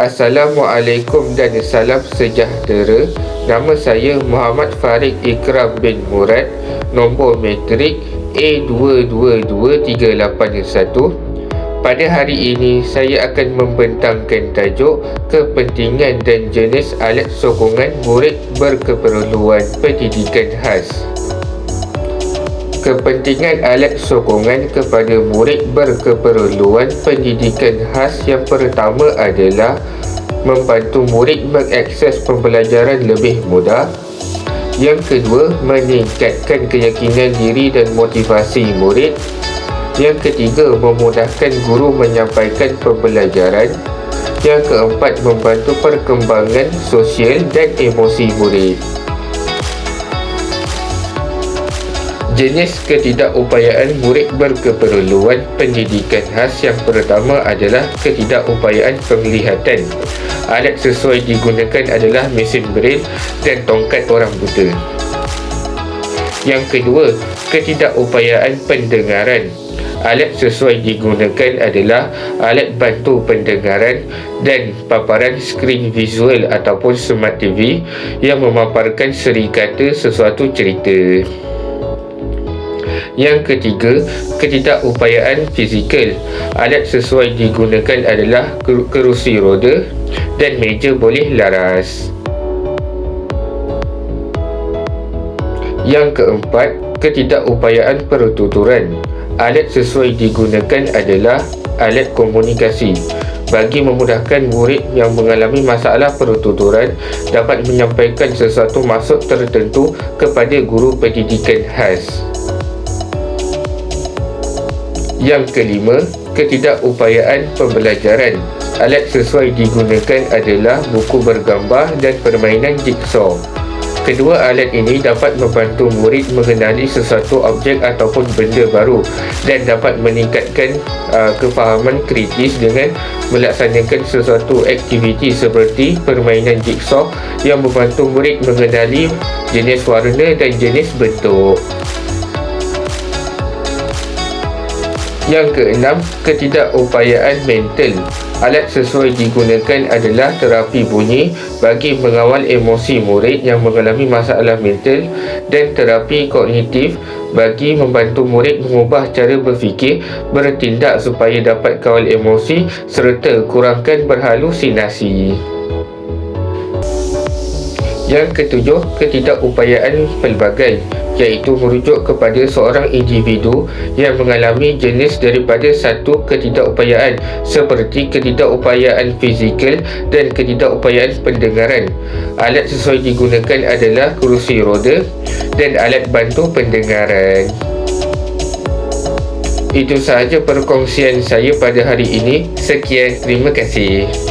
Assalamualaikum dan salam sejahtera. Nama saya Muhammad Farid Ikram bin Murad. Nombor matrik A222381. Pada hari ini, saya akan membentangkan tajuk Kepentingan dan jenis alat sokongan murid berkeperluan pendidikan khas kepentingan alat sokongan kepada murid berkeperluan pendidikan khas yang pertama adalah membantu murid mengakses pembelajaran lebih mudah. Yang kedua meningkatkan keyakinan diri dan motivasi murid. Yang ketiga memudahkan guru menyampaikan pembelajaran. Yang keempat membantu perkembangan sosial dan emosi murid Jenis ketidakupayaan murid berkeperluan pendidikan khas yang pertama adalah ketidakupayaan penglihatan. Alat sesuai digunakan adalah mesin braille dan tongkat orang buta. Yang kedua, ketidakupayaan pendengaran. Alat sesuai digunakan adalah alat bantu pendengaran dan paparan skrin visual ataupun smart TV yang memaparkan serikata sesuatu cerita. Yang ketiga, ketidakupayaan fizikal. Alat sesuai digunakan adalah kerusi roda dan meja boleh laras. Yang keempat, ketidakupayaan pertuturan. Alat sesuai digunakan adalah alat komunikasi bagi memudahkan murid yang mengalami masalah pertuturan dapat menyampaikan sesuatu maksud tertentu kepada guru pendidikan khas. Yang kelima, ketidakupayaan pembelajaran. Alat sesuai digunakan adalah buku bergambar dan permainan jigsaw. Kedua alat ini dapat membantu murid mengenali sesuatu objek ataupun benda baru dan dapat meningkatkan uh, kefahaman kritis dengan melaksanakan sesuatu aktiviti seperti permainan jigsaw yang membantu murid mengenali jenis warna dan jenis bentuk. Yang keenam, ketidakupayaan mental. Alat sesuai digunakan adalah terapi bunyi bagi mengawal emosi murid yang mengalami masalah mental dan terapi kognitif bagi membantu murid mengubah cara berfikir, bertindak supaya dapat kawal emosi serta kurangkan berhalusinasi. Yang ketujuh, ketidakupayaan pelbagai iaitu merujuk kepada seorang individu yang mengalami jenis daripada satu ketidakupayaan seperti ketidakupayaan fizikal dan ketidakupayaan pendengaran. Alat sesuai digunakan adalah kerusi roda dan alat bantu pendengaran. Itu sahaja perkongsian saya pada hari ini. Sekian, terima kasih.